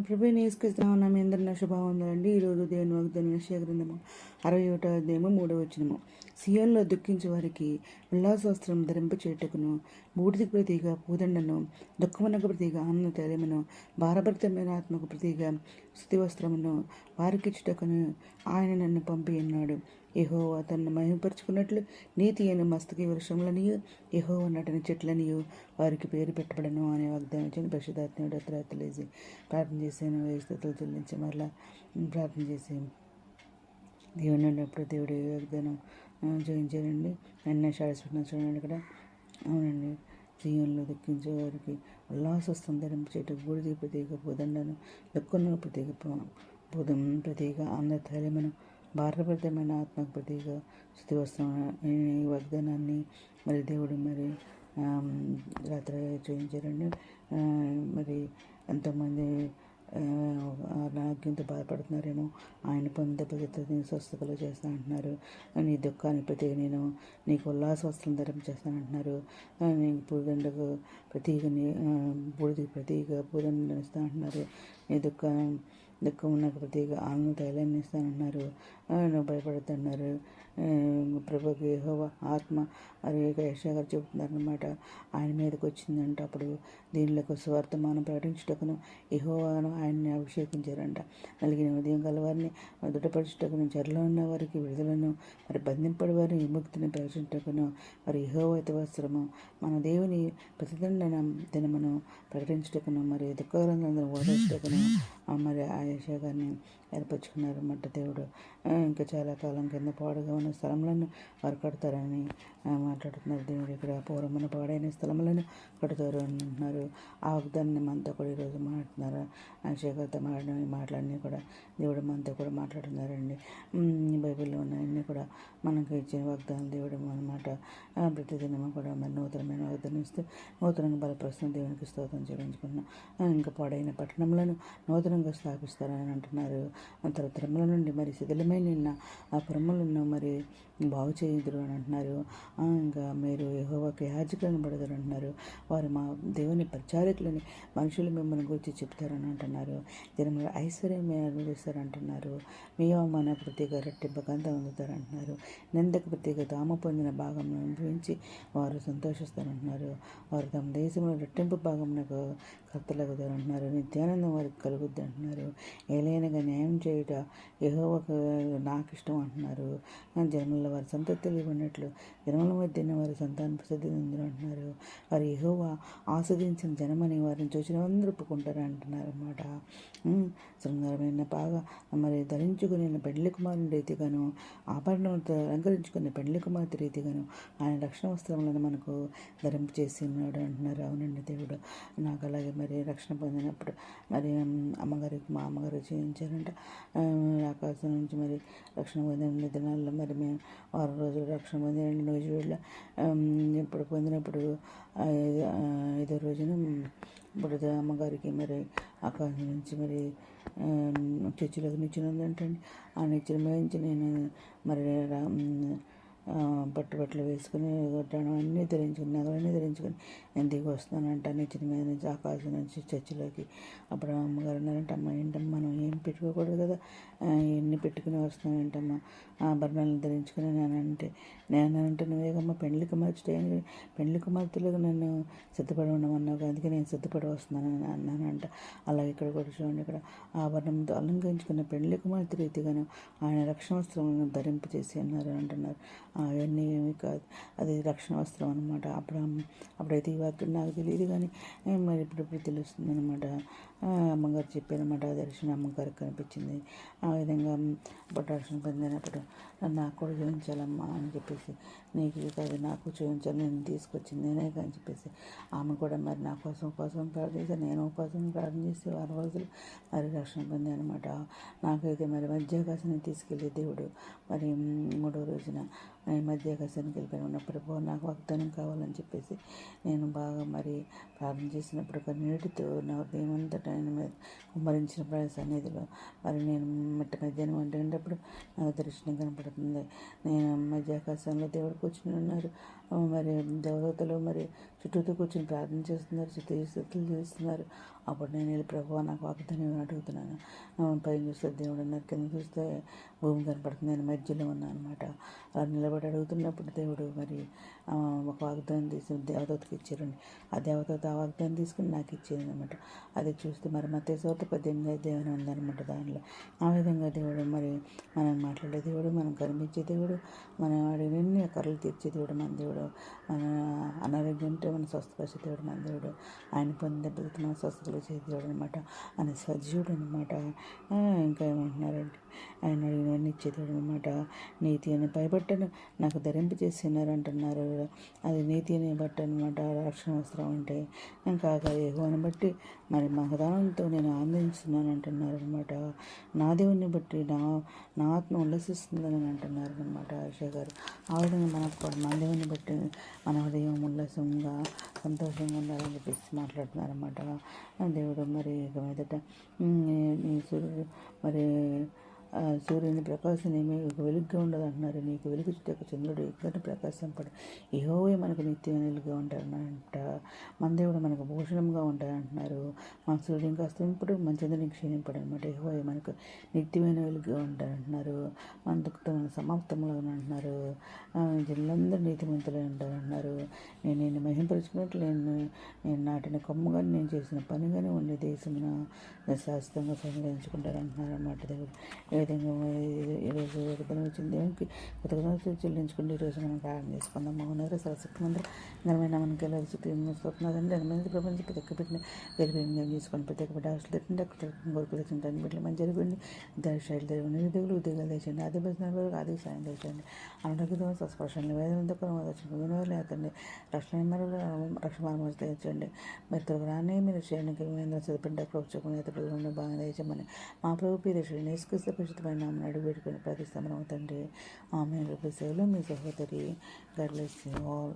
ప్రభు నేసుకొస్తున్నాం మీ అందరి నా శుభం ఈరోజు దేవుని వాగ్దాన విషయ గ్రంథము అరవై ఒకటో అధ్యాయము మూడవ వచ్చినము సియోన్లో దుఃఖించే వారికి ఉల్లాసవస్త్రం ధరింప చేటకును బూడిదికి ప్రతిగా పూదండను దుఃఖమునకు ప్రతిగా ఆనంద తైలమును భారభరితమైన ఆత్మకు ప్రతిగా స్థుతి వస్త్రమును వారికిచ్చుటకును ఆయన నన్ను పంపి అన్నాడు యహోవా తన్ను మహిమపరుచుకున్నట్లు నీతి అయిన మస్తకి వృక్షములనియు యహోవా నటన చెట్లనియు వారికి పేరు పెట్టబడను అనే వాగ్దానం ఇచ్చిన. పరిశుధాత్మడు అత్ర ప్రార్థన చేసాను వేయి చెల్లించి మరలా ప్రార్థన చేసి దేవుని ఉన్నప్పుడు దేవుడి వాగ్దానం జయించారండి అన్న శాశ్వతం చూడండి ఇక్కడ అవునండి. జీవనంలో దుఃఖించే వారికి ఉల్లాసస్తం ధరించేట బూడిది ప్రత్యేక బుదండను దుఃఖంలో ప్రత్యేక బుధం ప్రత్యేక మనం ధైర్యమును భారభరితమైన ఆత్మకు ప్రతీక స్థితి వస్తున్న ఈ వాగ్దానాన్ని మరి దేవుడు మరి రాత్రి చూపించారండి. మరి ఎంతోమంది అనారోగ్యంతో బాధపడుతున్నారేమో ఆయన పొందే పద్ధతిని స్వస్థతలు చేస్తా అంటున్నారు నీ దుఃఖాన్ని ప్రతి నేను నీకు ఉల్లాస వస్త్రం ధరం చేస్తానంటున్నారు నీకు పూదండకు ప్రతీక బూడిది ప్రతీక పూదండ ఇస్తా అంటున్నారు నీ దుఃఖం దుఃఖం నాకు ప్రతీగా ఆనంద తైలాన్ని అంటున్నారు నువ్వు భయపడుతున్నారు ప్రభుకి యహోవ ఆత్మ మరి యశా గారు చెబుతున్నారనమాట ఆయన మీదకి వచ్చిందంట అప్పుడు దీనిలోకి స్వార్థమానం ప్రకటించుటకును యహోవాను ఆయన్ని అభిషేకించారంట. నలిగిన ఉదయం గలవారిని దృఢపరచుటకును చెరలో ఉన్న వారికి విడుదలను మరి బంధింపడి వారిని విముక్తిని ప్రకటించుటకును మరి యహోవైత వస్త్రము మన దేవుని ప్రతిదండన దినమును ప్రకటించుటకును మరి దుఃఖగ్రంథాలను ఓడించుటకును మరి ఆ యశా ఏర్పరచుకున్నారు. మట్టదేవుడు దేవుడు ఇంకా చాలా కాలం కింద పాడుగా ఉన్న స్థలములను వారు కడతారని మాట్లాడుతున్నారు. దేవుడు ఇక్కడ పూర్వమైన పాడైన స్థలములను కడతారు అని అంటున్నారు. ఆ వాగ్దాన్ని మనతో కూడా ఈరోజు మాట్లాడుతున్నారు. శేఖర్తో మాట్లాడిన ఈ మాటలన్నీ కూడా దేవుడు మనతో కూడా మాట్లాడుతున్నారండి. బైబిల్లో ఉన్నాయన్నీ కూడా మనకు ఇచ్చిన వాగ్దానం దేవుడు అనమాట ప్రతిదినము కూడా మరి నూతనమైన వాగ్దానం ఇస్తూ నూతనంగా బలపరుస్తున్న దేవునికి స్తోత్రం చేయించుకున్నాం ఇంకా పాడైన పట్టణంలో నూతనంగా స్థాపిస్తారని అంటున్నారు. తరతరముల నుండి మరి శిథిలమైన నిన్న ఆ పురములను మరి బాగు చేయుదురు అని అంటున్నారు. ఇంకా మీరు యహోవాకి యాజకులను పడదురు అంటున్నారు. వారు మా దేవుని ప్రచారకులని మనుషులు మిమ్మల్ని గురించి చెప్తారని అంటున్నారు. జనములు ఐశ్వర్యం అనుభవిస్తారంటున్నారు మీ అవమాన ప్రత్యేక రెట్టింపకంత పొందుతారు అంటున్నారు. నిందకు ప్రత్యేక దామ పొందిన భాగం అనుభవించి వారు సంతోషిస్తారంటున్నారు వారు తమ దేశంలో రెట్టింపు భాగంలో కర్తలగుతారు అంటున్నారు. నిత్యానందం వారికి కలుగుద్ది అంటున్నారు. ఏలైనగా న్యాయం చేయుట యహోవకు నాకు ఇష్టం అంటున్నారు జన్మల వారి సంతతి ఉన్నట్లు జన్మల మధ్యన వారి సంతాన ప్రసిద్ధి అంటున్నారు. వారి యహోవా ఆస్వాదించిన జనమని వారిని చూసిన అందరూ ఒప్పుకుంటారు అంటున్నారు అన్నమాట శృంగారమైన బాగా మరి ధరించుకుని పెళ్ళి కుమారుని రీతిగాను ఆభరణంతో అలంకరించుకున్న పెళ్ళి కుమార్తె రీతిగాను ఆయన రక్షణ వస్త్రములను మనకు ధరింపు చేసి ఉన్నాడు అంటున్నారు. అవునండి దేవుడు. నాకు అలాగే మరి రక్షణ పొందినప్పుడు మరి అమ్మగారికి మా అమ్మగారు చేయించారంట ఆకాశం నుంచి మరి రక్షణ పొందిన దినాల్లో మరి మేము వారం రోజులు రక్షణ పొందిన రెండు వెళ్ళ ఇప్పుడు పొందినప్పుడు ఐదో రోజున ఇప్పుడు అమ్మగారికి మరి ఆకాశం నుంచి మరి చర్చిలోకి నిచ్చినందంటండి ఆ నిచ్చిన నుంచి నేను మరి పట్టు బట్టలు వేసుకుని గొడ్డాణం అన్నీ ధరించుకుని నగలన్నీ ధరించుకొని నేను దిగి వస్తానంట నిచ్చిన మీద నుంచి ఆకాశం నుంచి చర్చిలోకి. అప్పుడు అమ్మగారు ఉన్నారంటే అమ్మ ఏంటమ్మా మనం ఏం పెట్టుకోకూడదు కదా? ఎన్ని పెట్టుకుని వస్తున్నాం ఏంటమ్మా ఆభరణాలను ధరించుకుని నేనంటే నేను అంటే నువ్వేగమ్మ పెండ్లి కుమార్తె పెండ్లి కుమార్తెలకు నన్ను సిద్ధపడి ఉండమన్నావు అందుకే నేను సిద్ధపడి వస్తున్నానని అన్నానంట. అలాగే ఇక్కడ కూడా చూడండి ఇక్కడ ఆభరణంతో అలంకరించుకున్న పెండ్లి కుమార్తె రీతిగాను ఆయన రక్షణ వస్త్రములను ధరింపు చేసి అన్నారు అంటున్నారు అవన్నీ ఏమి కాదు. అది రక్షణ వస్త్రం అనమాట అప్పుడు అప్పుడైతే ఈ వాక్యం నాకు తెలియదు కానీ మరి ఇప్పుడు ఇప్పుడు తెలుస్తుంది అనమాట అమ్మగారు చెప్పారన్నమాట దర్శనం అమ్మగారికి కనిపించింది. ఆ విధంగా దర్శనం పొందినప్పుడు నాకు కూడా చూపించాలమ్మా అని చెప్పేసి నీకు కాదు నాకు చూపించాలి నేను తీసుకొచ్చింది నేనే చెప్పేసి ఆమె కూడా మరి నా కోసం కోసం ప్రార్థించి నేను ఉపాసం ప్రార్థన చేసి వారం రోజులు మరి రక్షణ పొందానమాట నాకైతే మరి మధ్యాకాశాన్ని తీసుకెళ్ళి దేవుడు. మరి మూడో రోజున మధ్యాకాశానికి వెళ్ళిపోయి ఉన్నప్పుడు నాకు వాగ్దానం కావాలని చెప్పేసి నేను బాగా మరి ప్రార్థన చేసినప్పుడు కన్నీటితో నా ఉదయమంతటా ఆయన మీద కుమ్మరించిన సన్నిధిలో మరి నేను మిట్ట మధ్యాహ్నం వంటేటప్పుడు నాకు దర్శనం కనపడుతుంది. నేను మధ్యాకాశంలో దేవుడు కూర్చుని ఉన్నారు. మరి దేవతలు మరి చుట్టూతో కూర్చొని ప్రార్థన చేస్తున్నారు స్థితులు చేస్తున్నారు. అప్పుడు నేను వెళ్ళి ప్రభు నాకు వాగ్దానం ఏమని అడుగుతున్నాను. పైన చూస్తే దేవుడు అన్నారు కింద చూస్తే భూమి కనపడుతుంది నేను మధ్యలో ఉన్నాను అనమాట అలా నిలబడి అడుగుతున్నప్పుడు దేవుడు మరి ఒక వాగ్దానం తీసి దేవతకి ఇచ్చారండి ఆ దేవత ఆ వాగ్దానం తీసుకుని నాకు ఇచ్చేది అనమాట అది చూస్తే మరి మత చోట పద్దెనిమిది దేవుని ఉందనమాట దానిలో. ఆ విధంగా దేవుడు మరి మనం మాట్లాడే దేవుడు మనం కనిపించే దేవుడు మనం అడిగిన కర్రలు తీర్చే దేవుడు మన దేవుడు. మన అనారోగ్యం మన స్వస్థపరిచే దేవుడు మన దేవుడు ఆయన పొందే దెబ్బలతో మన స్వస్థతలు దేవుడు అనమాట ఆయన సజీవుడు అనమాట ఇంకా ఏమంటున్నారంటే ఆయన అడిగినవన్నీ ఇచ్చే దేవుడు అనమాట నీతి అని పైబట్టను నాకు ధరింప చేసినారు అంటున్నారు. అది నీతి అనే బట్ట అనమాట రక్షణ వస్త్రం అంటే. ఇంకా ఏహోని బట్టి మరి మహదానంతో నేను ఆనందిస్తున్నాను అంటున్నారు అనమాట నా దేవుని బట్టి నా నా ఆత్మ ఉల్లసిస్తుందని అంటున్నారు అనమాట ఆయిషా గారు. ఆ విధంగా మనకు మన దేవుని బట్టి మన హృదయం ఉల్లాసంగా సంతోషంగా ఉండాలని చెప్పేసి మాట్లాడుతున్నారు అనమాట దేవుడు మరి ఇక మీదట నీ సూర్యుడు మరి సూర్యుని ప్రకాశం ఏమీ వెలుగుగా ఉండదు అంటున్నారు నీకు వెలుగు చుట్టూ చంద్రుడు ఎక్కడ ప్రకాశం పడు మనకు నిత్యం వెలుగుగా ఉంటారంట మన దేవుడు మనకు భూషణంగా ఉంటాడంటున్నారు. మన సూర్యుడు కాస్త ఇప్పుడు మన చంద్రుని క్షీణింపడు అనమాట యెహోవే మనకు నిత్యమైన వెలుగుగా ఉంటారంటున్నారు మన దుఃఖం సమాప్తంలో అంటున్నారు జిల్లందరూ నీతిమంతులే ఉంటారంటున్నారు. నేను నేను మహింపరుచుకున్నట్లు నేను నేను నాటిన కొమ్మగా నేను చేసిన పనిగానే ఉండే దేశమున శాశ్వతంగా సంగ్రహించుకుంటారంటున్నారు అన్నమాట దేవుడు. ఏ ఈరోజు విడుదల వచ్చింది దేవునికి కృతజ్ఞతలు చెల్లించుకుంటే ఈరోజు మనం ప్రారంభం చేసుకుందాం. మౌనగర సరస్వతి మందిరం ఘనమైన మనకి ఎలా స్వప్నాదండి ఘనమైన ప్రపంచ ప్రత్యేక పెట్టిన గెలిపిన చేసుకొని ప్రత్యేక బిడ్డ హాస్టల్ పెట్టండి అక్కడ కోరికలు తెచ్చింటాను బిడ్డలు మంచి జరిగింది దర్శనాలు జరిగింది నిరుద్యోగులు ఉద్యోగాలు తెచ్చండి ఆది భజన ఆది సాయం తెచ్చండి అనారోగ్యం సస్పర్శనలు వేదనతో దర్శనం వినోదాలు అతండి రక్షణ మరలు రక్షణ మార్గం తెచ్చండి. మీరు త్వరగానే మీరు చేయడానికి మేము చదివిండి అక్కడ వచ్చుకుని ఇతర పిల్లలను బాగా తెచ్చమని మా ప్రభు పీరేశ్వరి నేసుకృష్ణ పరిశుద్ధమైన నామని అడుగు పెట్టుకుని ప్రతిష్టమనం తండ్రి ఆమె సేవలో మీ సహోదరి గడ్లెస్ ఆల్